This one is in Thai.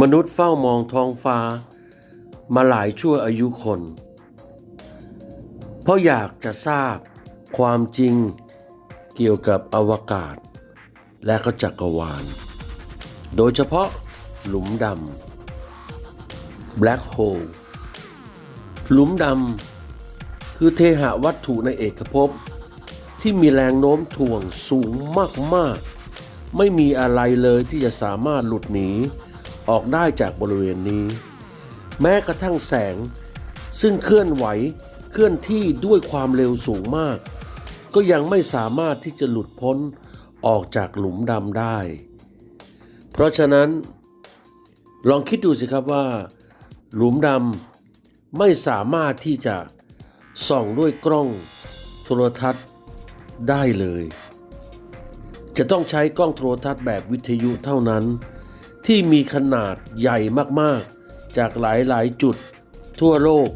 มนุษย์เฝ้ามองท้องฟ้า มาหลายชั่วอายุคน เพราะอยากจะทราบความจริงเกี่ยวกับอวกาศ และก็จักรวาล โดยเฉพาะหลุมดำ Black Hole หลุมดำ คือเทหะวัตถุในเอกภพ ที่มีแรงโน้มถ่วงสูงมาก ๆ ไม่มีอะไรเลยที่จะสามารถหลุดหนี ออกได้จากบริเวณนี้ แม้กระทั่งแสง ซึ่งเคลื่อนไหวเคลื่อนที่ด้วยความเร็วสูงมาก ก็ยังไม่สามารถที่จะหลุดพ้นออกจากหลุมดำได้ เพราะฉะนั้น ลองคิดดูสิครับว่า หลุมดำไม่สามารถที่จะส่องด้วยกล้องโทรทัศน์ได้เลย จะต้องใช้กล้องโทรทัศน์แบบวิทยุเท่านั้น ที่มีขนาดใหญ่มากๆ จากหลายๆ จุดทั่วโลก